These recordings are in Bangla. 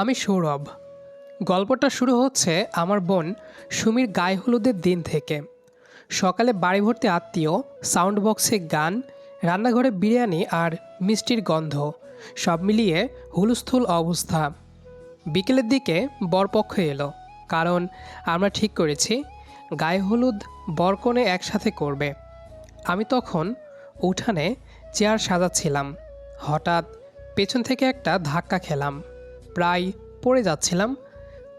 আমি সৌরভ। গল্পটা শুরু হচ্ছে আমার বোন সুমির গায়ে হলুদের দিন থেকে। সকালে বাড়ি ভর্তি আত্মীয় সাউন্ড বক্সে গান, রান্নাঘরে বিরিয়ানি আর মিষ্টির গন্ধ, সব মিলিয়ে হুলস্থুল অবস্থা। বিকেলের দিকে বরপক্ষ এলো, কারণ আমরা ঠিক করেছি, গায়ে হলুদ বরকনে একসাথে করবে। আমি তখন উঠানে চেয়ার সাজাচ্ছিলাম, হঠাৎ পেছন থেকে একটা ধাক্কা খেলাম। প্রায় পড়ে যাচ্ছিলাম।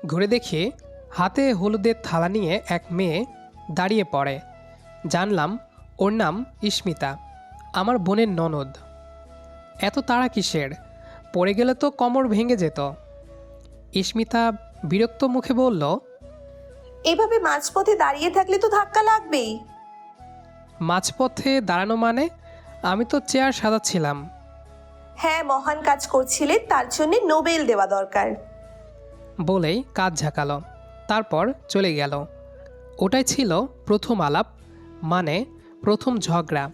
ঘুরে দেখি হাতে হলুদের থালা নিয়ে এক মেয়ে দাঁড়িয়ে পড়ে। জানলাম ওর নাম ইস্মিতা আমার বোনের ননদ। এত তাড়া কিসের? পড়ে গেলে তো কোমর ভেঙে যেত। ইস্মিতা বিরক্ত মুখে বলল এভাবে মাঝপথে দাঁড়িয়ে থাকলে তো ধাক্কা লাগবেই। মাঝপথে দাঁড়ানো মানে আমি তো চেয়ার সাজাচ্ছিলাম। হ্যাঁ মহান কাজ করছিলেন তার জন্য নোবেল দেওয়া দরকার। বলেই কাজ ঝাঁকালো, তারপর চলে গেল। ওটাই ছিল প্রথম আলাপ মানে প্রথম ঝগড়া।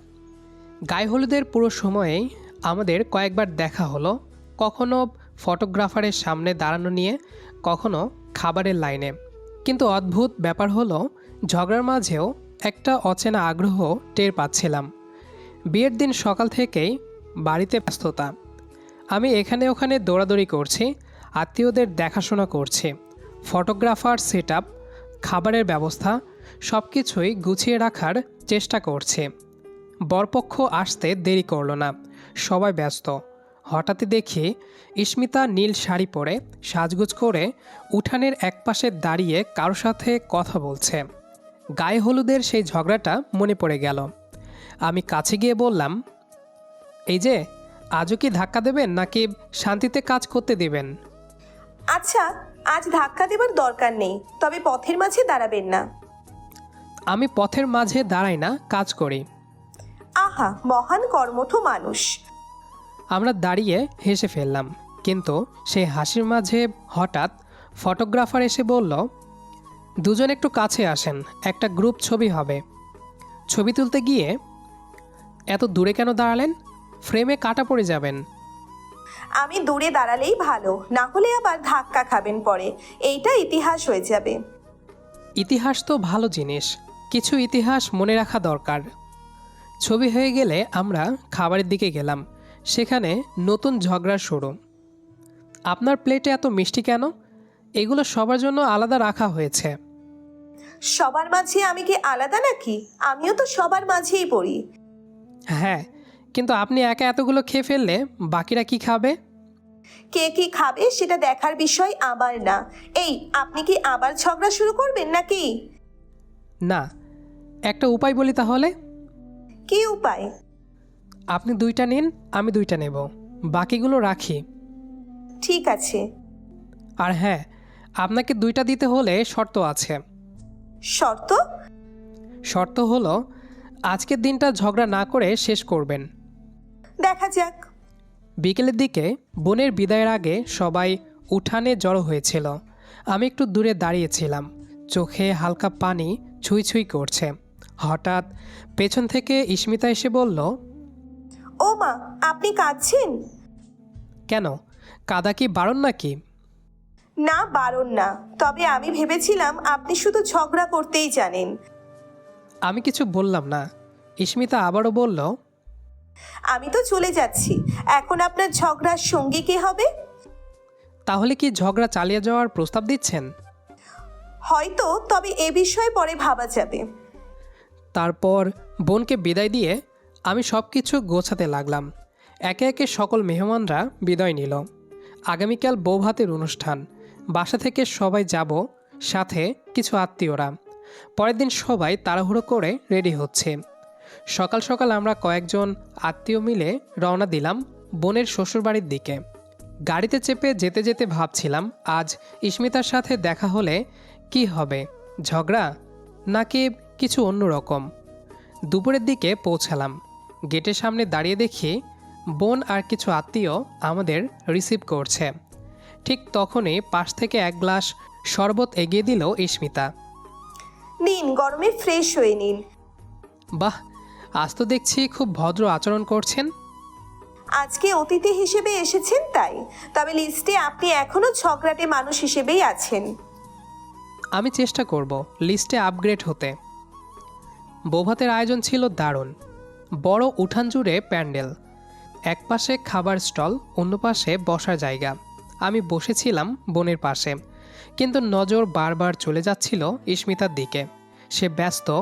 গায়ে হলুদের পুরো সময়েই আমাদের কয়েকবার দেখা হলো, কখনো ফটোগ্রাফারের সামনে দাঁড়ানো নিয়ে, কখনো খাবারের লাইনে। কিন্তু অদ্ভুত ব্যাপার হলো, ঝগড়ার মাঝেও একটা অচেনা আগ্রহ টের পাচ্ছিলাম। বিয়ের দিন সকাল থেকেই বাড়িতে ব্যস্ততা। আমি এখানে ওখানে দৌড়াদৌড়ি করছি, আত্মীয়দের দেখাশোনা করছি, ফটোগ্রাফার সেট খাবারের ব্যবস্থা সব কিছুই গুছিয়ে রাখার চেষ্টা করছে। বরপক্ষ আসতে দেরি করল না, সবাই ব্যস্ত। হঠাৎই দেখি ইস্মিতা নীল শাড়ি পরে সাজগুজ করে উঠানের একপাশে দাঁড়িয়ে কারোর সাথে কথা বলছে। গায়ে হলুদের সেই ঝগড়াটা মনে পড়ে গেল। আমি কাছে গিয়ে বললাম এই যে আজও কি ধাক্কা দেবেন নাকি শান্তিতে কাজ করতে দেবেন? আচ্ছা আজ ধাক্কা দেবার দরকার নেই তবে পথের মাঝে দাঁড়াবেন না। আমি পথের মাঝে দাঁড়াই না কাজ করি। আহা মহান কর্মঠ মানুষ। আমরা দাঁড়িয়ে হেসে ফেললাম কিন্তু সেই হাসির মাঝে হঠাৎ ফটোগ্রাফার এসে বলল দুজন একটু কাছে আসেন একটা গ্রুপ ছবি হবে। ছবি তুলতে গিয়ে এত দূরে কেন দাঁড়ালেন? ফ্রেমে কাটা পড়ে যাবেন। আমি দূরে দাঁড়ালেই ভালো না হলে আবার ধাক্কা খাবেন পরে। এইটা ইতিহাস হয়ে যাবে। ইতিহাস তো ভালো জিনিস কিছু ইতিহাস মনে রাখা দরকার। ছবি হয়ে গেলে আমরা খাবারের দিকে গেলাম সেখানে নতুন ঝগড়ার শুরু আপনার প্লেটে এত মিষ্টি কেন? এগুলো সবার জন্য আলাদা রাখা হয়েছে। সবার মাঝে আমি কি আলাদা নাকি? আমিও তো সবার মাঝেই পড়ি। হ্যাঁ কিন্তু আপনি একা এতগুলো খেয়ে ফেললে বাকিরা কি খাবে? কে কি খাবে সেটা দেখার বিষয় আবার না। এই আপনি কি আবার ঝগড়া শুরু করবেন নাকি? না একটা উপায় বলি তাহলে। কি উপায়? আপনি দুইটা নিন আমি দুইটা নেব। বাকিগুলো রাখি। ঠিক আছে। আর হ্যাঁ আপনাকে দুইটা দিতে হলে শর্ত আছে। শর্ত? শর্ত হলো আজকের দিনটা ঝগড়া না করে শেষ করবেন। দেখা যাক। বিকেলের দিকে বোনের বিদায়ের আগে সবাই উঠানে জড়ো হয়েছিল। আমি একটু দূরে দাঁড়িয়েছিলাম। চোখে হালকা পানি ছুঁই ছুঁই করছে। হঠাৎ পেছন থেকে ইস্মিতা এসে বলল ও মা আপনি কাঁদছেন? কেন? কাদা কি বারণ নাকি? না বারণ না। তবে আমি ভেবেছিলাম আপনি শুধু ঝগড়া করতেই জানেন। আমি কিছু বললাম না। ইস্মিতা আবারও বলল আমি তো চলে যাচ্ছি। এখন আপনার ঝগড়ার সঙ্গী কে হবে? তাহলে কি ঝগড়া চালিয়ে যাওয়ার প্রস্তাব দিচ্ছেন? হয়তো তবে এ বিষয়ে পরে ভাবা যাবে। তারপর বোনকে বিদায় দিয়ে আমি সব কিছু গোছাতে লাগলাম। একে একে সকল মেহমানরা বিদায় নিল। আগামীকাল বৌভাতের অনুষ্ঠান। বাসা থেকে সবাই যাব সাথে কিছু আত্মীয়রা। পরের দিন সবাই তাড়াহুড়ো করে রেডি হচ্ছে। সকাল সকাল আমরা কয়েকজন আত্মীয় মিলে রওনা দিলাম বোনের শ্বশুরবাড়ির দিকে। গাড়িতে চেপে যেতে যেতে ভাবছিলাম আজ ইস্মিতার সাথে দেখা হলে কি হবে? ঝগড়া নাকি কিছু অন্যরকম দুপুরের দিকে পৌঁছালাম। গেটের সামনে দাঁড়িয়ে দেখি বোন আর কিছু আত্মীয় আমাদের রিসিভ করছে। ঠিক তখনই পাশ থেকে এক গ্লাস শরবত এগিয়ে দিল ইস্মিতা নিন গরমে ফ্রেশ হয়ে নিন। বাহ আজ তো দেখছি খুব ভদ্র আচরণ করছেন। আজকে অতিথি হিসেবে এসেছেন তাই তবে লিস্টে আপনি এখনও ঝগড়াটে মানুষ হিসেবেই আছেন। আমি চেষ্টা করব লিস্টে আপগ্রেড হতে। বৌভাতের আয়োজন ছিল দারুণ। বড় উঠান জুড়ে প্যান্ডেল। এক পাশে খাবার স্টল অন্য পাশে বসার জায়গা। আমি বসেছিলাম বোনের পাশে। কিন্তু নজর বারবার চলে যাচ্ছিল ইস্মিতার দিকে। সে ব্যস্ত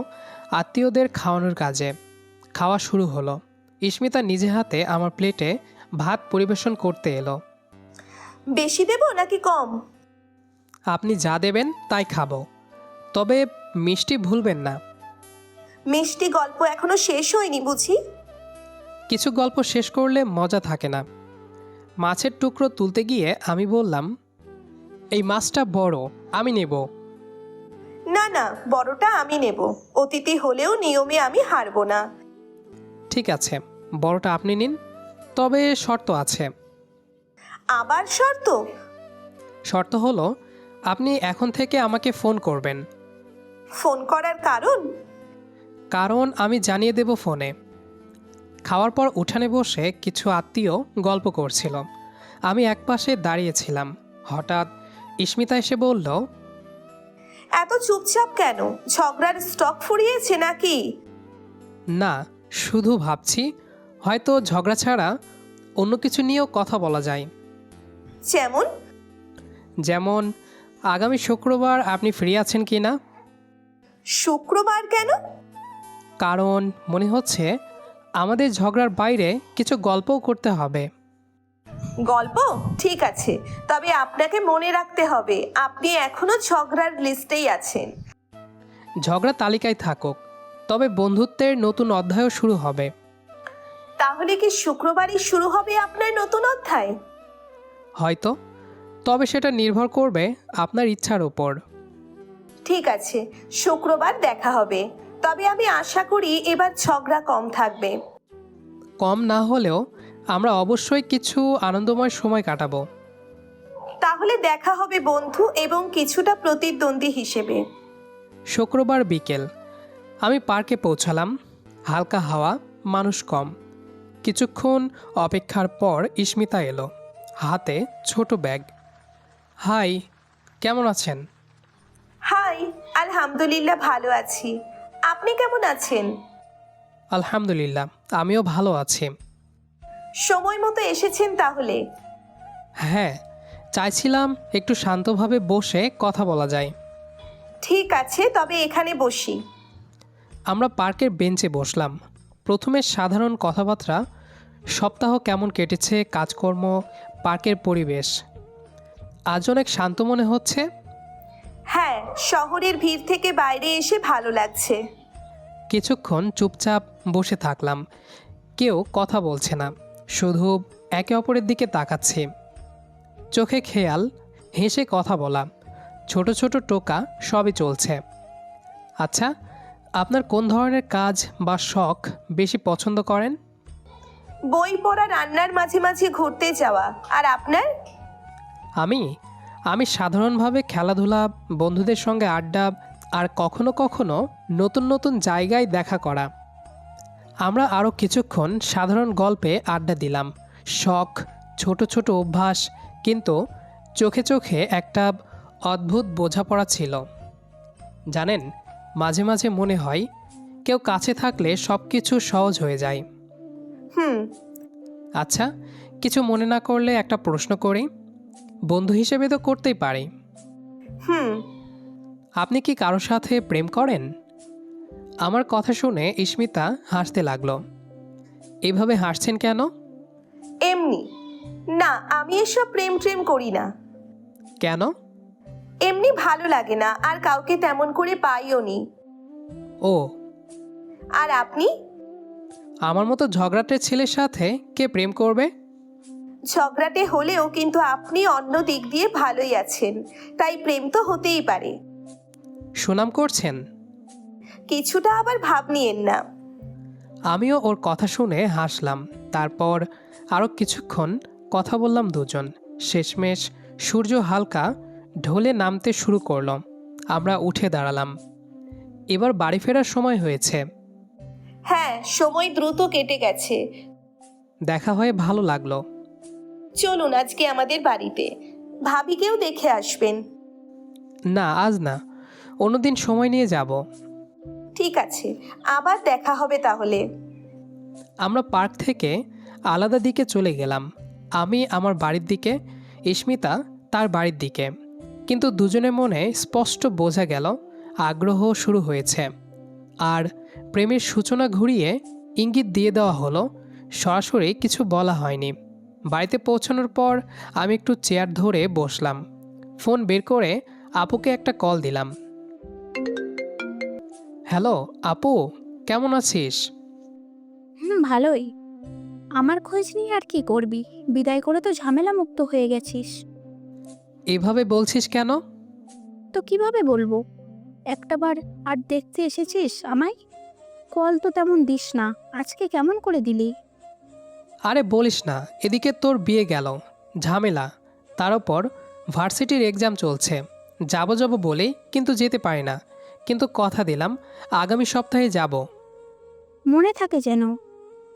আত্মীয়দের খাওয়ানোর কাজে। খাওয়া শুরু হলো। ইস্মিতা নিজে হাতে আমার প্লেটে ভাত পরিবেশন করতে এলো। বেশি দেব নাকি কম? আপনি যা দেবেন তাই খাব। তবে মিষ্টি ভুলবেন না। মিষ্টি গল্প এখনও শেষ হয়নি বুঝি? কিছু গল্প শেষ করলে মজা থাকে না। মাছের টুকরো তুলতে গিয়ে আমি বললাম এই মাছটা বড় আমি নেব। না না বড়টা আমি নেব। অতিথি হলেও নিয়মে আমি হারবো না। ঠিক আছে বড়টা আপনি নিন তবে শর্ত আছে। আবার শর্ত? শর্ত হলো আপনি এখন থেকে আমাকে ফোন করবেন। ফোন করার কারণ? কারণ আমি জানিয়ে দেব ফোনে। খাওয়ার পর উঠানে বসে কিছু আত্মীয় গল্প করছিল। আমি একপাশে দাঁড়িয়েছিলাম। হঠাৎ ইস্মিতা এসে বলল এত চুপচাপ কেন? ঝগড়ার স্টক ফুরিয়েছে নাকি? না শুধু ভাবছি হয়তো ঝগড়া ছাড়া অন্য কিছু নিয়েও কথা বলা যায়। যেমন? যেমন আগামী শুক্রবার আপনি ফ্রি আছেন কি না? শুক্রবার কেন? কারণ মনে হচ্ছে আমাদের ঝগড়ার বাইরে কিছু গল্পও করতে হবে। গল্প? ঠিক আছে। তবে আপনাকে মনে রাখতে হবে আপনি এখনও ঝগড়ার লিস্টেই আছেন। ঝগড়া তালিকায় থাকুক। তবে বন্ধুত্বের নতুন অধ্যায়ও শুরু হবে। তাহলে কি শুক্রবারই শুরু হবে আপনার নতুন অধ্যায়? হয়তো। তবে সেটা নির্ভর করবে আপনার ইচ্ছার ওপর ঠিক আছে শুক্রবার দেখা হবে। তবে আমি আশা করি এবার ঝগড়া কম থাকবে। কম না হলেও আমরা অবশ্যই কিছু আনন্দময় সময় কাটাবো। তাহলে দেখা হবে বন্ধু এবং কিছুটা প্রতিদ্বন্দ্বী হিসেবে। শুক্রবার বিকেল। আমি পার্কে পৌঁছালাম। হালকা হাওয়া মানুষ কম। কিছুক্ষণ অপেক্ষার পর ইস্মিতা এলো হাতে ছোট ব্যাগ। হাই কেমন আছেন? হাই আলহামদুলিল্লাহ ভালো আছি। আপনি কেমন আছেন? আলহামদুলিল্লাহ আমিও ভালো আছি। সময় মতো এসেছেন তাহলে? হ্যাঁ চাইছিলাম একটু শান্তভাবে বসে কথা বলা যায়। ঠিক আছে তবে এখানে বসি। আমরা পার্কের বেঞ্চে বসলাম। প্রথমে সাধারণ কথাবার্তা সপ্তাহ কেমন কেটেছে কাজকর্ম পার্কের পরিবেশ। আজ অনেক শান্ত মনে হচ্ছে? হ্যাঁ শহরের ভিড় থেকে বাইরে এসে ভালো লাগছে। কিছুক্ষণ চুপচাপ বসে থাকলাম। কেউ কথা বলছে না শুধু একে অপরের দিকে তাকাচ্ছে। চোখে খেয়াল হেসে কথা বলা ছোট ছোট টোকা সবই চলছে। আচ্ছা আপনার কোন ধরনের কাজ বা শখ বেশি পছন্দ করেন? বই পড়া রান্নার মাঝে মাঝে ঘুরতে যাওয়া। আর আপনার? আমি? আমি সাধারণভাবে খেলাধুলা বন্ধুদের সঙ্গে আড্ডা আর কখনো কখনো নতুন নতুন জায়গায় দেখা করা। আমরা আরও কিছুক্ষণ সাধারণ গল্পে আড্ডা দিলাম। শখ ছোট ছোট অভ্যাস কিন্তু চোখে চোখে একটা অদ্ভুত বোঝাপড়া ছিল। জানেন মাঝে মাঝে মনে হয় কেউ কাছে থাকলে সব কিছু সহজ হয়ে যায়। হুম। আচ্ছা কিছু মনে না করলে একটা প্রশ্ন করি। বন্ধু হিসেবে তো করতেই পারি। হুম। আপনি কি কারোর সাথে প্রেম করেন? আমার কথা শুনে ইস্মিতা হাসতে লাগল। এইভাবে হাসছেন কেন? এমনি। না আমি এসব প্রেম প্রেম করি না। কেন? এমনি ভালো লাগে না আর কাউকে তেমন করে পাইও নি। ও। আর আপনি? আমার মতো ঝগড়াটে ছেলের সাথে কে প্রেম করবে? ঝগড়াটে হলেও কিন্তু আপনি অন্য দিক দিয়ে ভালোই আছেন তাই প্রেম তো হতেই পারে। সুনাম করছেন? কিছুটা আবার ভাব নিয়েন না। আমিও ওর কথা শুনে হাসলাম তারপর আরও কিছুক্ষণ কথা বললাম দুজন। শেষমেশ সূর্য হালকা ঢলে নামতে শুরু করল আমরা উঠে দাঁড়ালাম। এবার বাড়ি ফেরার সময় হয়েছে। হ্যাঁ সময় দ্রুত কেটে গেছে। দেখা হয়ে ভালো লাগল। চলুন আজকে আমাদের বাড়িতে। ভাবিকেও দেখে আসবেন। না আজ না। অন্যদিন সময় নিয়ে যাব। ঠিক আছে আবার দেখা হবে তাহলে। আমরা পার্ক থেকে আলাদা দিকে চলে গেলাম। আমি আমার বাড়ির দিকে ইস্মিতা তার বাড়ির দিকে। কিন্তু দুজনের মনে স্পষ্ট বোঝা গেল, আগ্রহ শুরু হয়েছে। আর প্রেমের সূচনা ঘুরিয়ে ইঙ্গিত দিয়ে দেওয়া হলো, সরাসরি কিছু বলা হয়নি। বাড়িতে পৌঁছানোর পর আমি একটু চেয়ার ধরে বসলাম। ফোন বের করে আপুকে একটা কল দিলাম। হ্যালো, আপু, কেমন আছিস? হুম, ভালোই। আমার খোঁজ নিয়ে আর কি করবি? বিদায় করে তো ঝামেলা মুক্ত হয়ে গেছিস। এভাবে বলছিস কেন? তো কীভাবে বলব? একটাবার আর দেখতে এসেছিস আমায়? কল তো তেমন দিস না আজকে কেমন করে দিলি? আরে বলিস না এদিকে তোর বিয়ে গেল ঝামেলা। তার ওপর ভার্সিটির এক্সাম চলছে। যাব যাব বলে কিন্তু যেতে পারি না। কিন্তু কথা দিলাম আগামী সপ্তাহে যাব। মনে থাকে যেন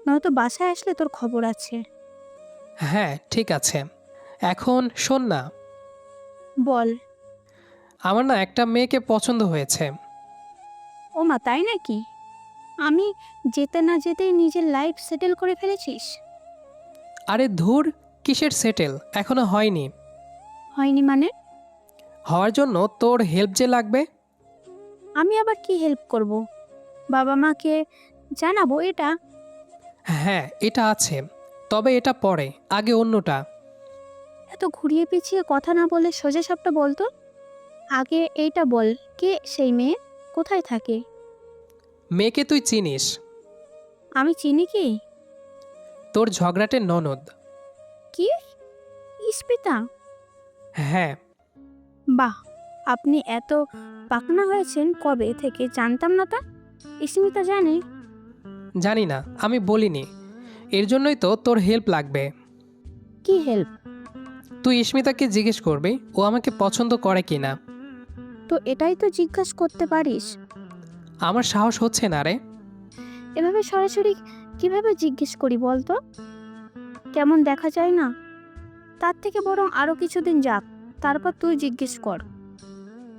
নয়তো বাসায় আসলে তোর খবর আছে। হ্যাঁ ঠিক আছে। এখন শোন না বল। আমার না একটা মেয়েকে পছন্দ হয়েছে। ও মা তাই নাকি? আমি যেতে না যেতেই নিজের লাইফ সেটেল করে ফেলেছিস? আরে ধুর কিসের সেটেল এখনও হয়নি। হয়নি মানে? হওয়ার জন্য তোর হেল্প যে লাগবে? আমি আবার কি হেল্প করব? বাবা মাকে জানাব এটা? হ্যাঁ এটা আছে। তবে এটা পরে আগে অন্যটা। এত ঘুরিয়ে পিছিয়ে কথা না বলে সোজা সাপটা বলতো আগে এইটা বল কে সেই মেয়ে? কোথায় থাকে? মেয়েকে তুই চিনিস? আমি চিনি কি? তোর ঝগড়াটে ননদ। কি? ইস্পিতা হ্যাঁ। বাহ আপনি এত পাকনা হয়েছেন কবে থেকে? জানতাম না তা। ইস্মিতা জানে। জানি না আমি বলিনি। এর জন্যই তো তোর হেল্প লাগবে। কি হেল্প? তুই ইস্মিতাকে জিজ্ঞেস করবি ও আমাকে পছন্দ করে কি না তো এটাই তো জিজ্ঞাসা করতে পারিস। আমার সাহস হচ্ছে না রে। এভাবে সরাসরি কীভাবে জিজ্ঞেস করি বলতো কেমন দেখা যায় না? তার থেকে বরং আরও কিছুদিন যাক তারপর তুই জিজ্ঞেস কর।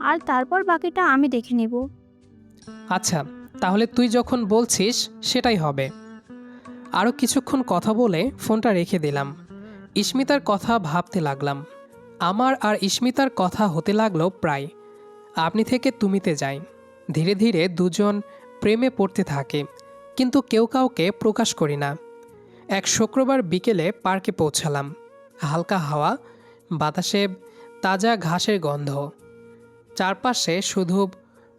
আর তারপর বাকিটা আমি দেখে নেব। আচ্ছা তাহলে তুই যখন বলছিস সেটাই হবে। আরও কিছুক্ষণ কথা বলে ফোনটা রেখে দিলাম। ইস্মিতার কথা ভাবতে লাগলাম। আমার আর ইস্মিতার কথা হতে লাগল প্রায়। আপনি থেকে তুমিতে যাই। ধীরে ধীরে দুজন প্রেমে পড়তে থাকে, কিন্তু কেউ কাউকে প্রকাশ করি না। এক শুক্রবার বিকেলে পার্কে পৌঁছালাম। হালকা হাওয়া, বাতাসে তাজা ঘাসের গন্ধ। চারপাশে শুধু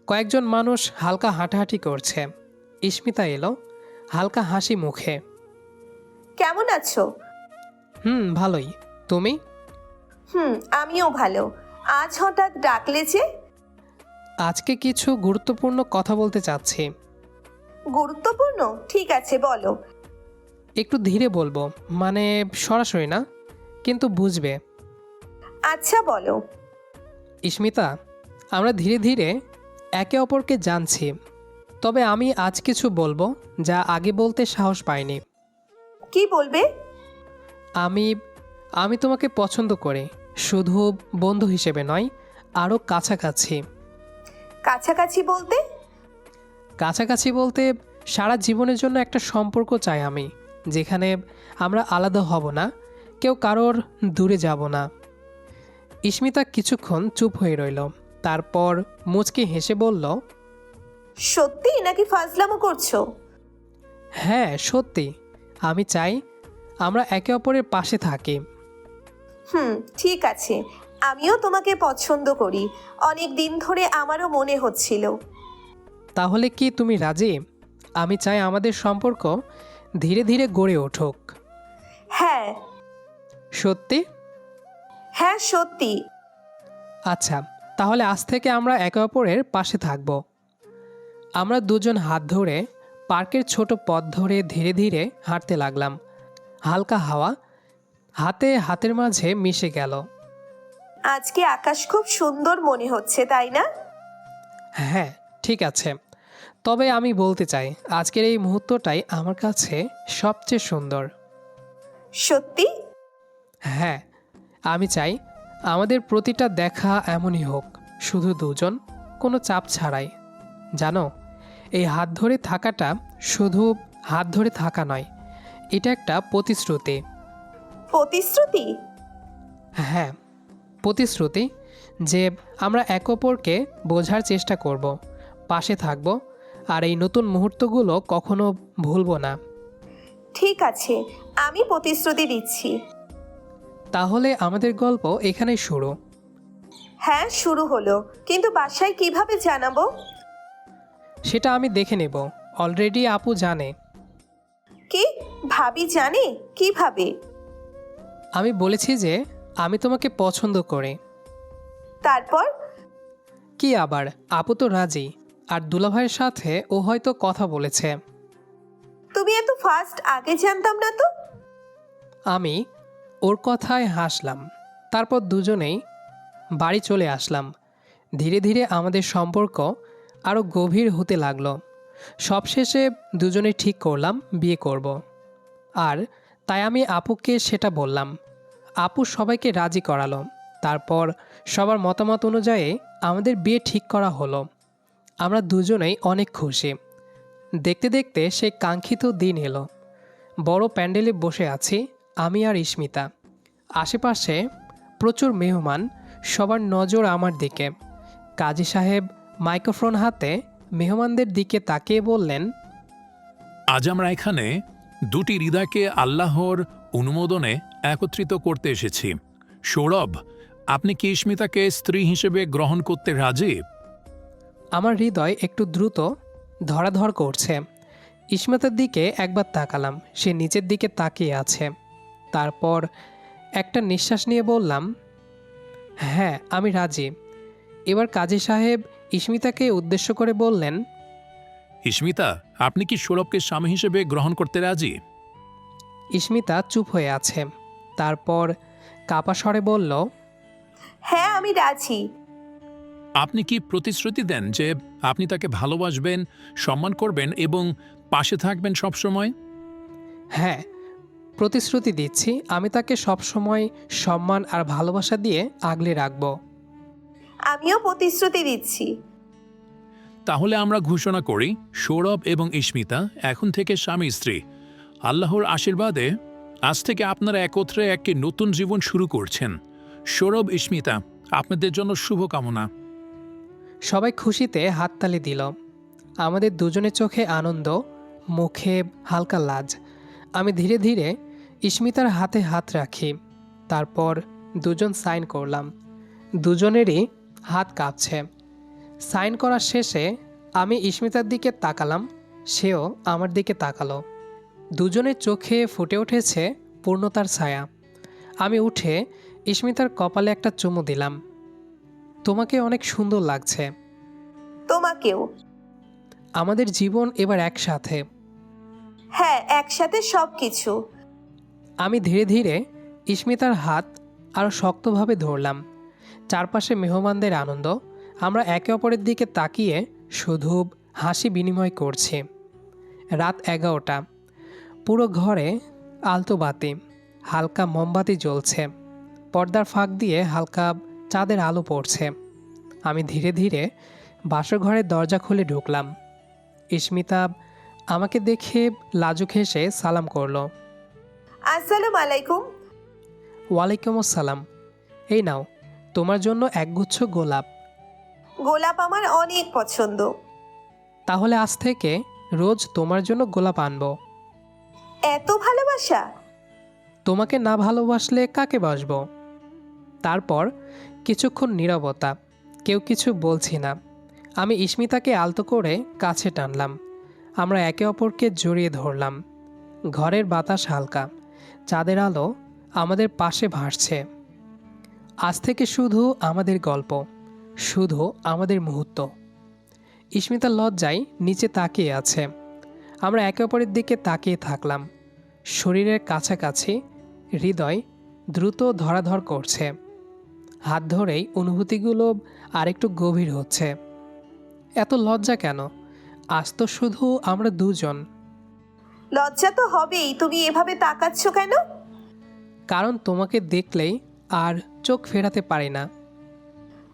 কয়েকজন মানুষ হালকা হাঁটাহাঁটি করছে। ইস্মিতা এলো, হালকা হাসি মুখে। কেমন আছো? হুম ভালোই। তুমি? হুম আমিও ভালো। আজ হঠাৎ ডাকলে যে? আজকে কিছু গুরুত্বপূর্ণ কথা বলতে চাচ্ছি। গুরুত্বপূর্ণ? ঠিক আছে বলো। একটু ধীরে বলব মানে সরাসরি না কিন্তু বুঝবে। আচ্ছা বলো। ইস্মিতা আমরা ধীরে ধীরে একে অপরকে জানছি। তবে আমি আজ কিছু বলব যা আগে বলতে সাহস পাইনি। কি বলবে? আমি আমি তোমাকে পছন্দ করি শুধু বন্ধু হিসেবে নয় আরও কাছাকাছি। কাছাকাছি বলতে? কাছাকাছি বলতে সারা জীবনের জন্য একটা সম্পর্ক চাই আমি যেখানে আমরা আলাদা হব না কেউ কারোর দূরে যাব না। ইস্মিতা কিছুক্ষণ চুপ হয়ে রইল তারপর মুচকি হেসে বলল সত্যি নাকি ফাজলামো করছ? হ্যাঁ সত্যি। আমি চাই আমরা একে অপরের পাশে থাকি। হুম ঠিক আছে। আমিও তোমাকে পছন্দ করি। অনেক দিন ধরে আমারও মনে হচ্ছিল। তাহলে কি তুমি রাজি? আমি চাই আমাদের সম্পর্ক ধীরে ধীরে গড়ে উঠুক। হ্যাঁ। সত্যি? হ্যাঁ সত্যি। আচ্ছা তাহলে আজ থেকে আমরা একে অপরের পাশে থাকব। আমরা দুজন হাত ধরে পার্কের ছোট পথ ধরে ধীরে ধীরে হাঁটতে লাগলাম। হালকা হাওয়া হাতে হাতের মাঝে মিশে গেল। আজকে আকাশ খুব সুন্দর মনে হচ্ছে তাই না? হ্যাঁ ঠিক আছে। তবে আমি বলতে চাই আজকের এই মুহূর্তটাই আমার কাছে সবচেয়ে সুন্দর। সত্যি? হ্যাঁ আমি চাই আমাদের প্রতিটা দেখা এমনই হোক শুধু দুজন কোনো চাপ ছাড়াই। জানো এই হাত ধরে থাকাটা শুধু হাত ধরে থাকা নয় এটা একটা প্রতিশ্রুতি। প্রতিশ্রুতি? হ্যাঁ প্রতিশ্রুতি যে আমরা এক অপরকে বোঝার চেষ্টা করব পাশে থাকব আর এই নতুন মুহূর্তগুলো কখনো ভুলবো না। ঠিক আছে আমি প্রতিশ্রুতি দিচ্ছি। তাহলে আমাদের গল্প এখানে শুরু। হ্যাঁ শুরু হলো। কিন্তু বাসায় কীভাবে জানাব? সেটা আমি দেখে নেব। অলরেডি আপু জানে। কি? ভাবি জানে? কীভাবে? আমি বলেছি যে আমি তোমাকে পছন্দ করি। তারপর? কি আবার? আপু তো রাজি। আর দুলাভাইয়ের সাথে ও হয়তো কথা বলেছে। তুমি এত ফাস্ট আগে জানতাম না তো? আমি ওর কথায় হাসলাম। তারপর দুজনেই বাড়ি চলে আসলাম। ধীরে ধীরে আমাদের সম্পর্ক আরও গভীর হতে লাগল। সবশেষে দুজনে ঠিক করলাম, বিয়ে করব। আর তাই আমি আপুকে সেটা বললাম। আপু সবাইকে রাজি করালো। তারপর সবার মতামত অনুযায়ী আমাদের বিয়ে ঠিক করা হলো। আমরা দুজনেই অনেক খুশি। দেখতে দেখতে সেই কাঙ্ক্ষিত দিন এলো। বড় প্যান্ডেলে বসে আছি আমি আর ইস্মিতা। আশেপাশে প্রচুর মেহমান, সবার নজর আমার দিকে। কাজী সাহেব মাইক্রোফোন হাতে মেহমানদের দিকে তাকিয়ে বললেন আজ আমরা এখানে দুটি হৃদয়কে আল্লাহর অনুমোদনে একত্রিত করতে এসেছি। সৌরভ আপনি কি ইস্মিতাকে স্ত্রী হিসেবে গ্রহণ করতে রাজি? আমার হৃদয় একটু দ্রুত ধরাধর করছে। ইস্মিতার দিকে একবার তাকালাম সে নিচের দিকে তাকিয়ে আছে। তারপর একটা নিঃশ্বাস নিয়ে বললাম হ্যাঁ আমি রাজি। এবার কাজী সাহেব ইস্মিতাকে উদ্দেশ্য করে বললেন ইস্মিতা আপনি কি সৌরভকে স্বামী হিসেবে গ্রহণ করতে রাজি? ইস্মিতা চুপ হয়ে আছে। তারপর কাপা স্বরে বলল হ্যাঁ আমি রাজি। আপনি কি প্রতিশ্রুতি দেন যে আপনি তাকে ভালোবাসবেন সম্মান করবেন এবং পাশে থাকবেন সবসময়? হ্যাঁ প্রতিশ্রুতি দিচ্ছি। আমি তাকে সবসময় সম্মান আর ভালোবাসা দিয়ে আগলে রাখব। আমিও প্রতিশ্রুতি দিচ্ছি। তাহলে আমরা ঘোষণা করি সৌরভ এবং ইস্মিতা এখন থেকে স্বামী স্ত্রী। আল্লাহর আশীর্বাদে আজ থেকে আপনারা একত্রে একটি নতুন জীবন শুরু করছেন। সৌরভ ইস্মিতা আপনাদের জন্য শুভকামনা। সবাই খুশিতে হাততালি দিল। আমাদের দুজনের চোখে আনন্দ মুখে হালকা লাজ। আমি ধীরে ধীরে ইস্মিতার হাতে হাত রাখি। তারপর দুজন সাইন করলাম। দুজনেরই হাত কাঁপছে। সাইন করার শেষে আমি ইস্মিতার দিকে তাকালাম সেও আমার দিকে তাকালো। দুজনের চোখে ফুটে উঠেছে পূর্ণতার ছায়া। আমি উঠে ইস্মিতার কপালে একটা চুমু দিলাম। তোমাকে অনেক সুন্দর লাগছে। তোমাকেও। আমাদের জীবন এবার একসাথে। হ্যাঁ একসাথে সব কিছু আমি ধীরে ধীরে ইস্মিতার হাত আরও শক্তভাবে ধরলাম। চারপাশে মেহমানদের আনন্দ আমরা একে অপরের দিকে তাকিয়ে শুধু হাসি বিনিময় করছি। রাত এগারোটা। পুরো ঘরে আলতো বাতি হালকা মোমবাতি জ্বলছে। পর্দার ফাঁক দিয়ে হালকা চাঁদের আলো পড়ছে। আমি ধীরে ধীরে বাসর ঘরের দরজা খুলে ঢুকলাম। ইস্মিতা আমাকে দেখে লাজুক হেসে সালাম করল। আসসালামু আলাইকুম। ওয়ালাইকুম আসসালাম। এই নাও। তোমার জন্য একগুচ্ছ গোলাপ। গোলাপ আমার অনেক পছন্দ। তাহলে আজ থেকে রোজ তোমার জন্য গোলাপ আনব। এত ভালোবাসা? তোমাকে না ভালোবাসলে কাকে বাসবো? তারপর কিছুক্ষণ নীরবতা কেউ কিছু বলছি না। আমি ইস্মিতাকে আলতো করে কাছে টানলাম। আমরা একে অপরকে জড়িয়ে ধরলাম। ঘরের বাতাস হালকা। চাঁদের আলো আমাদের পাশে ভাসছে। আজ থেকে শুধু আমাদের গল্প শুধু আমাদের মুহূর্ত। ইস্মিতা লজ্জায় নিচে তাকিয়ে আছে। আমরা একে অপরের দিকে তাকিয়ে থাকলাম। শরীরের কাছাকাছি হৃদয় দ্রুত ধরাধর করছে। হাত ধরেই অনুভূতিগুলো আরেকটু গভীর হচ্ছে। এত লজ্জা কেন? আজ তো শুধু আমরা দুজন। লজ্জা তো হবেই। তুমি এভাবে তাকাচ্ছ কেন? কারণ তোমাকে দেখলেই আর চোখ ফেরাতে পারি না।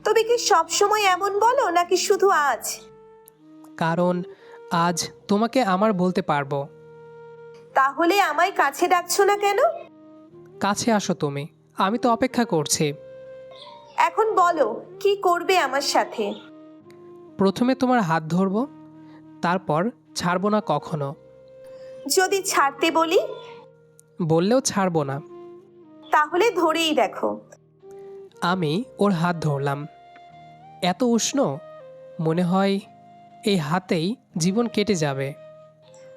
তুমি কি সব সময় এমন বলো নাকি শুধু আজ? কারণ আজ তোমাকে আমার বলতে পারব। তাহলে আমায় কাছে ডাকছো না কেন? কাছে আসো তুমি আমি তো অপেক্ষা করছি। এখন বলো কি করবে আমার সাথে? প্রথমে তোমার হাত ধরবো তারপর ছাড়বো না কখনো। যদি ছাড়তে বলি? বললেও ছাড়বো না। তাহলে ধরেই দেখো। আমি ওর হাত ধরলাম। এত উষ্ণ মনে হয় এই হাতেই জীবন কেটে যাবে।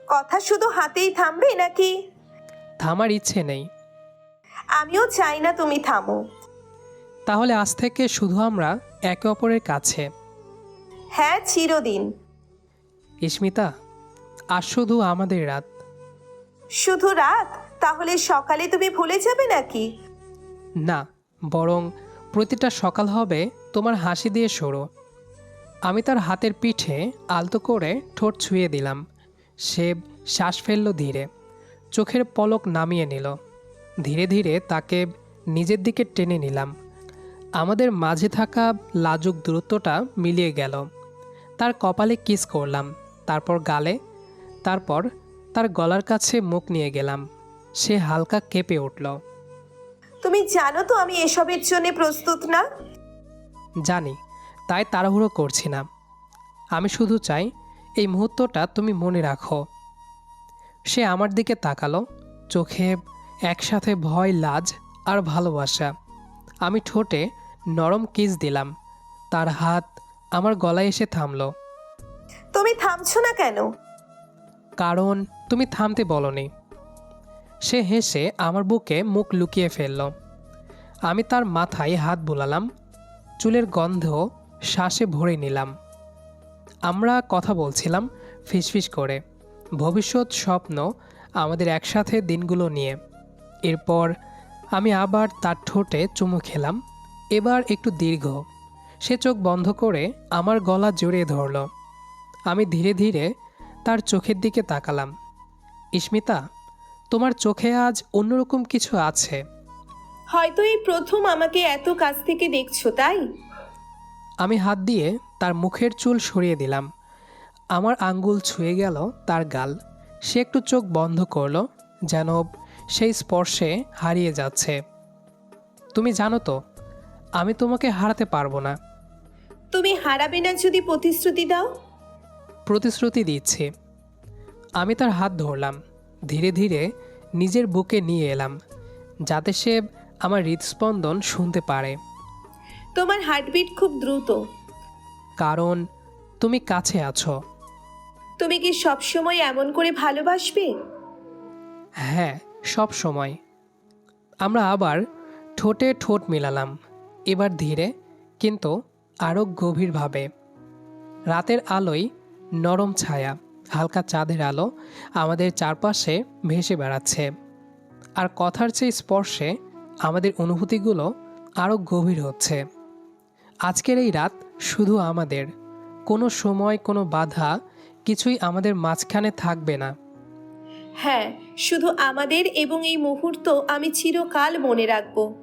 কথা শুধু হাতেই থামবে নাকি? থামার ইচ্ছে নেই। আমিও চাই না তুমি থামো। তাহলে আজ থেকে শুধু আমরা একে অপরের কাছে। হ্যাঁ চিরদিন। ইস্মিতা আর শুধু আমাদের রাত। শুধু রাত? তাহলে সকালে তুমি ভুলে যাবে নাকি? না, বরং প্রতিটা সকাল হবে তোমার হাসি দিয়ে সরো। আমি তার হাতের পিঠে আলতো করে ঠোঁট ছুঁয়ে দিলাম। সে শ্বাস ফেলল ধীরে। চোখের পলক নামিয়ে নিল। ধীরে ধীরে তাকে নিজের দিকে টেনে নিলাম। আমাদের মাঝে থাকা লাজুক দূরত্বটা মিলিয়ে গেল। তার কপালে কিস করলাম, তারপর গালে, তারপর তার গলার কাছে মুখ নিয়ে গেলাম। সে হালকা কেঁপে উঠল। তুমি জানো তো আমি এসবের জন্য প্রস্তুত না? জানি তাই তাড়াহুড়ো করছি না। আমি শুধু চাই এই মুহূর্তটা তুমি মনে রাখো। সে আমার দিকে তাকালো চোখে একসাথে ভয় লাজ আর ভালোবাসা। আমি ঠোঁটে নরম কিস দিলাম তার হাত আমার গলায় এসে থামল। তুমি থামছো না কেন? কারণ তুমি থামতে বলনি। সে হেসে আমার বুকে মুখ লুকিয়ে ফেলল। আমি তার মাথায় হাত বুলালাম, চুলের গন্ধ শ্বাসে ভরে নিলাম। আমরা কথা বলছিলাম ফিসফিস করে, ভবিষ্যৎ স্বপ্ন আমাদের একসাথে দিনগুলো নিয়ে। এরপর আমি আবার তার ঠোঁটে চুমু খেলাম, এবার একটু দীর্ঘ। সে চোখ বন্ধ করে আমার গলা জড়িয়ে ধরল। আমি ধীরে ধীরে তার চোখের দিকে তাকালাম। ইস্মিতা তোমার চোখে আজ অন্যরকম কিছু আছে। হয়তো এই প্রথম আমাকে এত কাছ থেকে দেখছ তাই? আমি হাত দিয়ে তার মুখের চুল সরিয়ে দিলাম। আমার আঙ্গুল ছুঁয়ে গেল তার গাল। সে একটু চোখ বন্ধ করল যেন সেই স্পর্শে হারিয়ে যাচ্ছে। তুমি জানো তো আমি তোমাকে হারাতে পারব না। তুমি হারাবে না যদি প্রতিশ্রুতি দাও? প্রতিশ্রুতি দিচ্ছি। আমি তার হাত ধরলাম। ধীরে ধীরে নিজের বুকে নিয়ে এলাম যাতে সে আমার হৃদস্পন্দন শুনতে পারে। তোমার হার্টবিট খুব দ্রুত। কারণ তুমি কাছে আছো। তুমি কি সবসময় এমন করে ভালোবাসবে? হ্যাঁ সব সময় আমরা আবার ঠোঁটে ঠোঁট মেলালাম এবার ধীরে কিন্তু আরও গভীরভাবে। রাতের আলোয় নরম ছায়া। হালকা চাঁদের আলো আমাদের চারপাশে ভেসে বেড়াচ্ছে। আর কথার চেয়ে স্পর্শে আমাদের অনুভূতিগুলো আরও গভীর হচ্ছে। আজকের এই রাত শুধু আমাদের। কোনো সময় কোনো বাধা কিছুই আমাদের মাঝখানে থাকবে না। হ্যাঁ শুধু আমাদের এবং এই মুহূর্ত আমি চিরকাল মনে রাখব।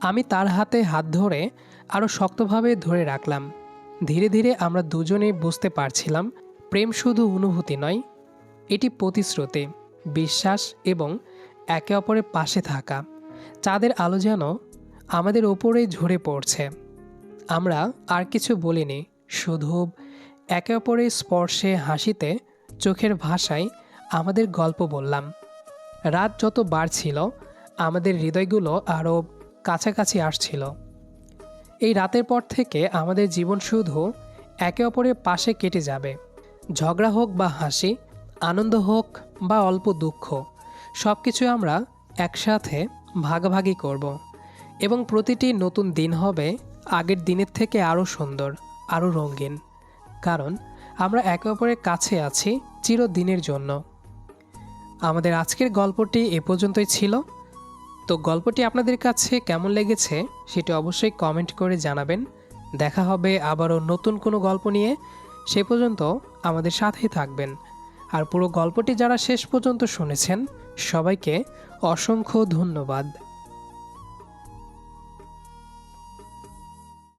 আমি তার হাতে হাত ধরে আরও শক্তভাবে ধরে রাখলাম। ধীরে ধীরে আমরা দুজনেই বুঝতে পারছিলাম প্রেম শুধু অনুভূতি নয়, এটি প্রতিশ্রুতি, বিশ্বাস এবং একে অপরের পাশে থাকা। চাঁদের আলো যেন আমাদের ওপরেই ঝরে পড়ছে। আমরা আর কিছু বলিনি, শুধু একে অপরের স্পর্শে হাসিতে চোখের ভাষায় আমাদের গল্প বললাম। রাত যত বাড়ছিল, আমাদের হৃদয়গুলো আরও কাছাকাছি আসছিল। এই রাতের পর থেকে আমাদের জীবন শুধু একে অপরের পাশে কেটে যাবে। ঝগড়া হোক বা হাসি, আনন্দ হোক বা অল্প দুঃখ সব কিছু আমরা একসাথে ভাগাভাগি করব। এবং প্রতিটি নতুন দিন হবে আগের দিনের থেকে আরও সুন্দর, আরও রঙিন। কারণ আমরা একে অপরের কাছে আছি চিরদিনের জন্য। আমাদের আজকের গল্পটি এ পর্যন্তই ছিল। তো গল্পটি আপনাদের কাছে কেমন লেগেছে সেটি অবশ্যই কমেন্ট করে জানাবেন। দেখা হবে আবারও নতুন কোনো গল্প নিয়ে। সে পর্যন্ত আমাদের সাথেই থাকবেন। আর পুরো গল্পটি যারা শেষ পর্যন্ত শুনেছেন, সবাইকে অসংখ্য ধন্যবাদ।